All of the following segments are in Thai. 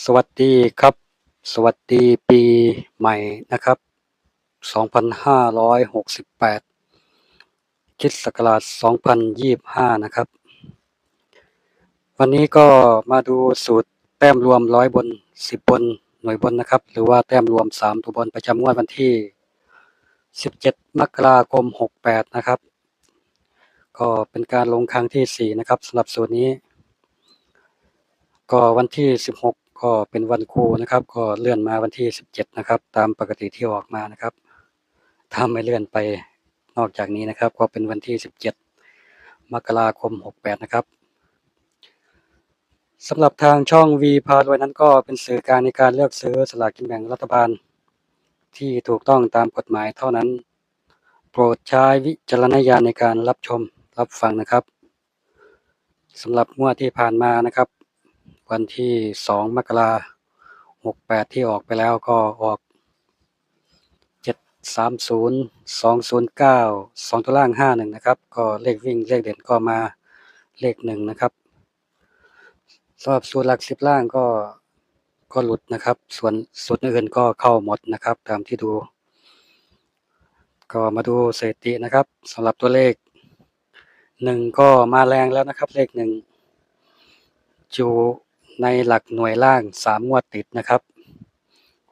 สวัสดีครับ สวัสดีปีใหม่นะครับ 2568คริดศักราช 2025 นะครับ วันนี้ก็มาดูสูตรแต้มรวมร้อยบน 10 บน หน่วยบนนะครับ หรือว่าแต้มรวม 3 ตัวบนประจำงวดวันที่ 17 มกราคม 68 นะครับ ก็เป็นการลงครั้งที่ 4 นะครับสำหรับสูตรนี้ก็วันที่ 16 ก็เป็นวันครูนะครับ ก็เลื่อนมาวันที่ 17 นะครับ ตามปกติที่ออกมานะครับถ้าไม่เลื่อนไปนอกจากนี้นะครับ ก็เป็นวันที่ 17 มกราคม 68 นะครับสำหรับทางช่อง V พารวยนั้นก็เป็นสื่อการในการเลือกซื้อสลากกินแบ่งรัฐบาล ที่ถูกต้องตามกฎหมายเท่านั้น โปรดใช้วิจารณญาณในการรับชมรับฟังนะครับสำหรับงวดที่ผ่านมานะครับ วันที่2มกราคม68ที่ออกไปแล้วก็ออก730 209 2ตัวล่าง51นะครับ ก็เลขวิ่งเลขเด่นก็มาเลข1นะครับสำหรับสูตรหลัก10ล่างก็ก็หลุดนะครับ ส่วนสูตรอื่นก็เข้าหมดนะครับ ตามที่ดู ก็มาดูสถิตินะครับสำหรับตัวเลข1ก็มาแรงแล้วนะครับ เลข1อยู่ ในหลักหน่วยล่างสามงวดติดนะครับ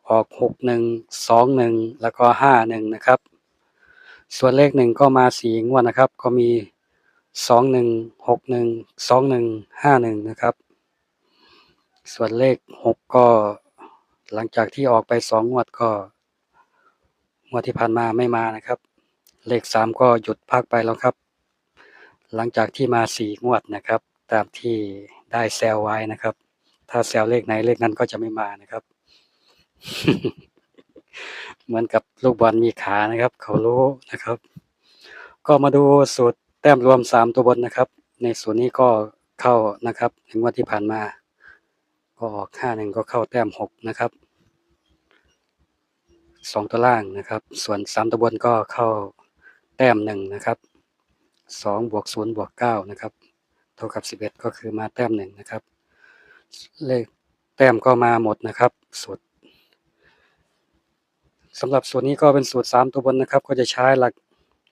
ออกหกหนึ่งสองหนึ่งแล้วก็ห้าหนึ่งนะครับ ส่วนเลขหนึ่งก็มาสี่งวดนะครับ ก็มีสองหนึ่งหกหนึ่งสองหนึ่งห้าหนึ่งนะครับ ส่วนเลขหกก็หลังจากที่ออกไปสองงวดก็งวดที่ผ่านมาไม่มานะครับ เลขสามก็หยุดพักไปแล้วครับ หลังจากที่มาสี่งวดนะครับ ตามที่ได้แซวไว้นะครับ ถ้าแซวเลขไหนเลขนั้นก็จะไม่มานะครับ เหมือนกับลูกบอลมีขานะครับ เขารู้นะครับ ก็มาดูสูตรแต้มรวมสามตัวบนนะครับ ในส่วนนี้ก็เข้านะครับถึงวันที่ผ่านมา ก็ออกห้าหนึ่งก็เข้าแต้มหกนะครับสองตัวล่างนะครับ ส่วนสามตัวบนก็เข้าแต้มหนึ่งนะครับสองบวกศูนย์บวกเก้านะครับ เท่ากับสิบเอ็ดก็คือมาแต้มหนึ่งนะครับ เลขแต้มก็มาหมดนะครับสูตรสำหรับส่วนนี้ก็เป็นสูตรสามตัวบนนะครับ ก็จะใช้หลัก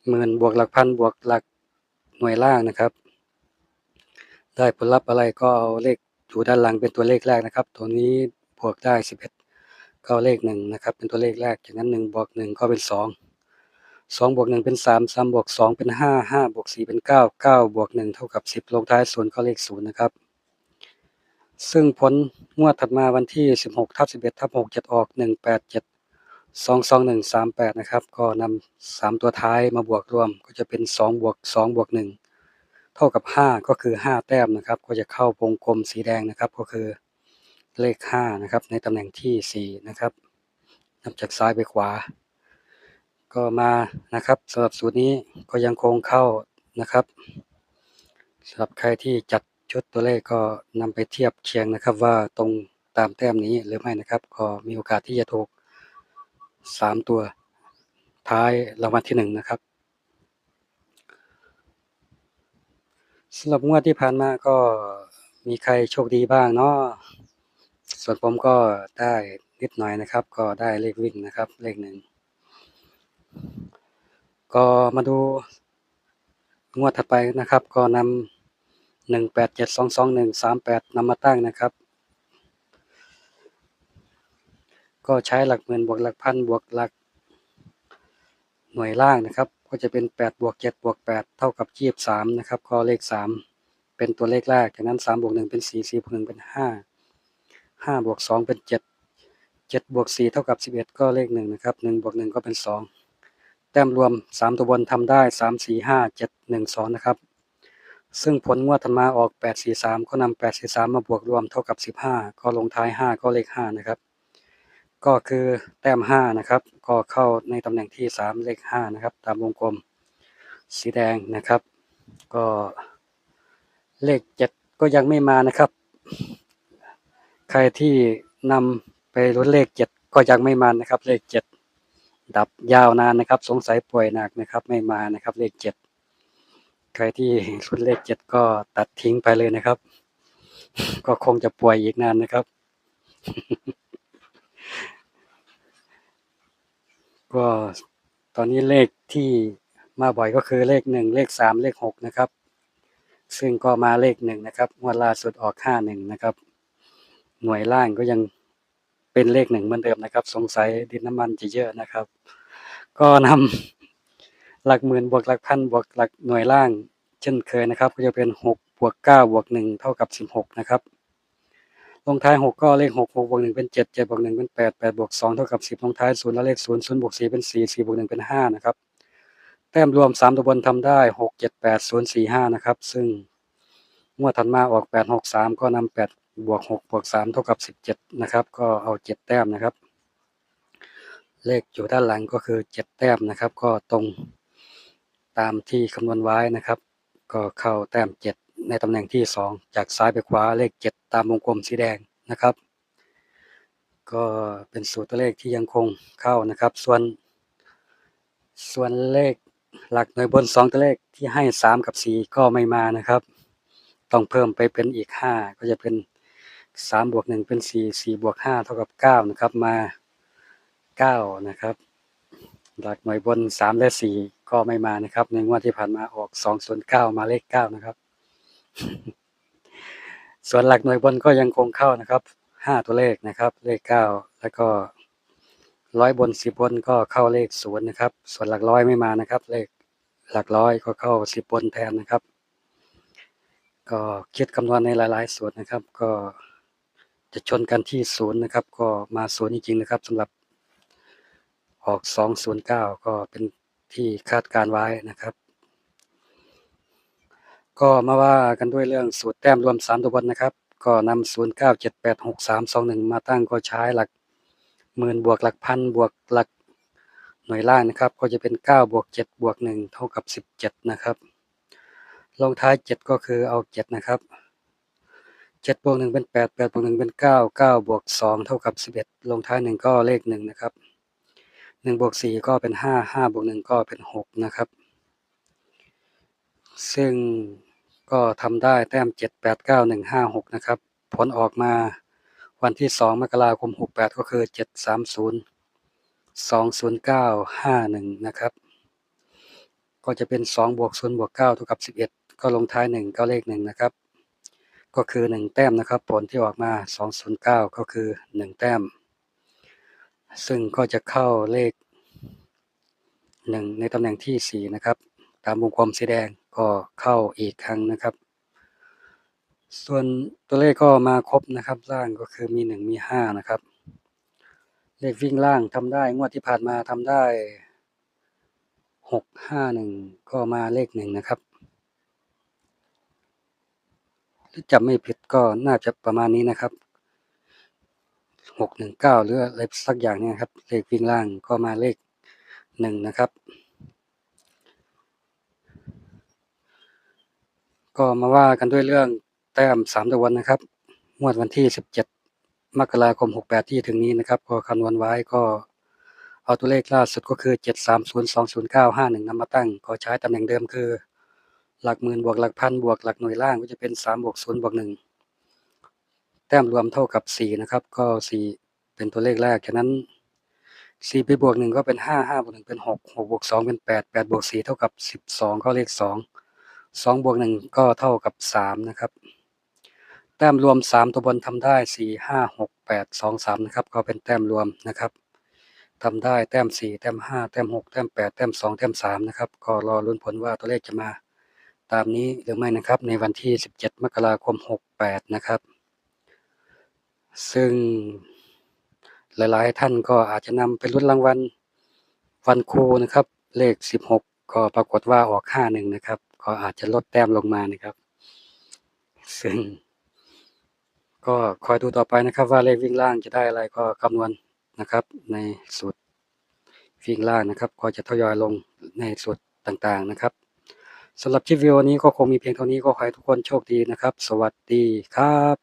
หมื่นบวกหลักพันบวกหลักหน่วยล่างนะครับ ได้ผลลัพธ์อะไรก็เอาเลขอยู่ด้านหลังเป็นตัวเลขแรกนะครับ ตัวนี้บวกได้สิบเอ็ดก็เลขหนึ่งนะครับ เป็นตัวเลขแรกจากนั้นหนึ่งบวกหนึ่งก็เป็นสองสองบวกหนึ่งเป็นสามสามบวกสองเป็นห้าห้าบวกสี่เป็นเก้าเก้าบวกหนึ่งเท่ากับสิบลงท้ายส่วนก็เลขศูนย์นะครับ ซึ่งผลงวดถัดมาวันที่ 16ทับ11ทับ6 7 ออก 187 221 38 นะครับ ก็นำ3ตัวท้ายมาบวกรวม ก็จะเป็น 2 บวก 2 บวก 1 เท่ากับ 5 ก็คือ 5 แต้มนะครับ ก็จะเข้าวงกลมสีแดงนะครับ ก็คือเลข 5 นะครับ ในตำแหน่งที่ 4 นะครับนับจากซ้ายไปขวา ก็มานะครับสำหรับสูตรนี้ก็ยังคงเข้านะครับสำหรับใครที่จัด ชุดตัวเลขก็นำไปเทียบเคียงนะครับ ว่าตรงตามแต้มนี้หรือไม่นะครับ ก็มีโอกาสที่จะถูกสามตัวท้ายรางวัลที่หนึ่งนะครับสำหรับงวดที่ผ่านมาก็มีใครโชคดีบ้างเนาะส่วนผมก็ได้นิดหน่อยนะครับ ก็ได้เลขวิ่งนะครับ เลขหนึ่งก็มาดูงวดถัดไปนะครับ ก็นำ หนึ่งแปดเจ็ดสองสองหนึ่งสามแปดนำมาตั้งนะครับ ก็ใช้หลักหมื่นบวกหลักพันบวกหลักหน่วยล่างนะครับ ก็จะเป็นแปดบวกเจ็ดบวกแปดเท่ากับยี่สิบสามนะครับก็เลขสามเป็นตัวเลขแรกจากนั้นสามบวกหนึ่งเป็นสี่สี่บวกหนึ่งเป็นห้าห้าบวกสองเป็นเจ็ดเจ็ดบวกสี่เท่ากับสิบเอ็ดก็เลขหนึ่งนะครับหนึ่งบวกหนึ่งก็เป็นสองแต้มรวมสามตัวบนทำได้สามสี่ห้าเจ็ดหนึ่งสองนะครับ ซึ่งผลงวดถัดมาออกแปดสี่สามก็นำแปดสี่สามมาบวกรวมเท่ากับสิบห้าก็ลงท้ายห้าก็เลขห้านะครับ ก็คือแต้มห้านะครับ ก็เข้าในตำแหน่งที่สามเลขห้านะครับ ตามวงกลมสีแดงนะครับ ก็เลขเจ็ดก็ยังไม่มานะครับ ใครที่นำไปลุ้นเลขเจ็ดก็ยังไม่มานะครับ เลขเจ็ดดับยาวนานนะครับ สงสัยป่วยหนักนะครับ ไม่มานะครับ เลขเจ็ด ใครที่ลุ้นเลขเจ็ดก็ตัดทิ้งไปเลยนะครับ ก็คงจะป่วยอีกนานนะครับ ก็ตอนนี้เลขที่มาบ่อยก็คือเลขหนึ่งเลขสามเลขหกนะครับ ซึ่งก็มาเลขหนึ่งนะครับงวดล่าสุดออกห้าหนึ่งนะครับ หน่วยล่างก็ยังเป็นเลขหนึ่งเหมือนเดิมนะครับ สงสัยดินน้ำมันจะเยอะนะครับ ก็นำ หลักหมื่นบวกหลักพันบวกหลักหน่วยล่าง เช่นเคยนะครับ ก็จะเป็นหกบวกเก้าบวกหนึ่งเท่ากับสิบหกนะครับลงท้ายหกก็เลขหกหกบวกหนึ่งเป็นเจ็ดเจ็ดบวกหนึ่งเป็นแปดแปดบวกสองเท่ากับสิบลงท้ายศูนย์แล้วเลขศูนย์ศูนย์บวกสี่เป็นสี่สี่บวกหนึ่งเป็นห้านะครับแต้มรวมสามตัวบนทำได้หกเจ็ดแปดศูนย์สี่ห้านะครับซึ่งงวดถัดมาออกแปดหกสามก็นำแปดบวกหกบวกสามเท่ากับสิบเจ็ดนะครับก็เอาเจ็ดแต้มนะครับ เลขอยู่ด้านหลังก็คือเจ็ดแต้มนะครับ ก็ตรง ตามที่คำนวณไว้นะครับ ก็เข้าแต้มเจ็ดในตำแหน่งที่สองจากซ้ายไปขวาเลขเจ็ดตามวงกลมสีแดงนะครับ ก็เป็นสูตรตัวเลขที่ยังคงเข้านะครับ ส่วน ส่วนเลขหลักหน่วยบนสองตัวเลขที่ให้สามกับสี่ก็ไม่มานะครับ ต้องเพิ่มไปเป็นอีกห้าก็จะเป็นสามบวกหนึ่งเป็นสี่สี่บวกห้าเท่ากับเก้านะครับมาเก้านะครับ หลักหน่วยบนสามและสี่ ก็ไม่มานะครับ ในงวดที่ผ่านมาออกสองส่วนเก้ามาเลขเก้านะครับ ส่วนหลักหน่วยบนก็ยังคงเข้านะครับห้าตัวเลขนะครับ เลขเก้าแล้วก็ร้อยบนสิบบนก็เข้าเลขศูนย์นะครับ ส่วนหลักร้อยไม่มานะครับ เลขหลักร้อยก็เข้าสิบบนแทนนะครับ ก็คิดคำนวณในหลาย ๆ ส่วนนะครับ ก็จะชนกันที่ศูนย์นะครับ ก็มาศูนย์จริงๆนะครับสำหรับออกสองศูนย์เก้าก็เป็น ที่คาดการไว้นะครับ ก็มาว่ากันด้วยเรื่องสูตรแต้มรวมสามตัวบนนะครับ ก็นำศูนย์เก้าเจ็ดแปดหกสามสองหนึ่งมาตั้งก็ใช้หลักหมื่นบวกหลักพันบวกหลักหน่วยล่างนะครับ ก็จะเป็นเก้าบวกเจ็ดบวกหนึ่งเท่ากับสิบเจ็ดนะครับลงท้ายเจ็ดก็คือเอาเจ็ดนะครับเจ็ดบวกหนึ่งเป็นแปดแปดบวกหนึ่งเป็นเก้าเก้าบวกสองเท่ากับสิบเอ็ดลงท้ายหนึ่งก็เลขหนึ่งนะครับ หนึ่งบวกสี่ก็เป็นห้าห้าบวกหนึ่งก็เป็นหกนะครับ ซึ่งก็ทำได้แต้มเจ็ดแปดเก้าหนึ่งห้าหกนะครับ ผลออกมาวันที่สองมกราคมหกแปดก็คือเจ็ดสามศูนย์สองศูนย์เก้าห้าหนึ่งนะครับ ก็จะเป็นสองบวกศูนย์บวกเก้าเท่ากับสิบเอ็ดก็ลงท้ายหนึ่งก็เลขหนึ่งนะครับ ก็คือหนึ่งแต้มนะครับ ผลที่ออกมาสองศูนย์เก้าก็คือหนึ่งแต้ม ซึ่งก็จะเข้าเลขหนึ่งในตำแหน่งที่สี่นะครับ ตามวงกลมสีแดงก็เข้าอีกครั้งนะครับ ส่วนตัวเลขก็มาครบนะครับล่างก็คือมีหนึ่งมีห้านะครับ เลขวิ่งล่างทำได้งวดที่ผ่านมาทำได้หกห้าหนึ่งก็มาเลขหนึ่งนะครับหรือจำไม่ผิดก็น่าจะประมาณนี้นะครับ หกหนึ่งเก้าหรืออะไรสักอย่างเนี่ยครับ เลขวิ่งล่างก็มาเลขหนึ่งนะครับ ก็มาว่ากันด้วยเรื่องแต้มสามตัววันนะครับงวดวันที่สิบเจ็ดมกราคมหกแปดที่ถึงนี้นะครับ ก็คำนวณไว้ก็เอาตัวเลขล่าสุดก็คือเจ็ดสามศูนย์สองศูนย์เก้าห้าหนึ่งนำมาตั้ง ก็ใช้ตำแหน่งเดิมคือ หลักหมื่นบวกหลักพันบวกหลักหน่วยล่างก็จะเป็นสามบวกศูนย์บวกหนึ่ง แต้มรวมเท่ากับสี่นะครับ ก็สี่เป็นตัวเลขแรก ฉะนั้นสี่ไปบวกหนึ่งก็เป็นห้าห้าบวกหนึ่งเป็นหกหกบวกสองเป็นแปดแปดบวกสี่เท่ากับสิบสองก็เลขสองสองบวกหนึ่งก็เท่ากับสามนะครับ แต้มรวมสามตัวบนทำได้สี่ห้าหกแปดสองสามนะครับ ก็เป็นแต้มรวมนะครับทำได้แต้มสี่แต้มห้าแต้มหกแต้มแปดแต้มสองแต้มสามนะครับ ก็รอลุ้นผลว่าตัวเลขจะมาตามนี้หรือไม่นะครับ ในวันที่สิบเจ็ดมกราคมหกแปดนะครับ ซึ่งหลายๆท่านก็อาจจะนำไปลุ้นรางวัลวันครูนะครับ เลขสิบหกก็ปรากฏว่าออกห้าหนึ่งนะครับ ก็อาจจะลดแต้มลงมานะครับ ซึ่ง ก็คอยดูต่อไปนะครับ ว่าเลขวิ่งล่างจะได้อะไรก็คำนวณนะครับ ในสูตรวิ่งล่างนะครับ ก็จะทยอยลงในสูตรต่างๆนะครับสำหรับคลิปวิดีโอนี้ก็คงมีเพียงเท่านี้ก็ขอให้ทุกคนโชคดีนะครับ สวัสดีครับ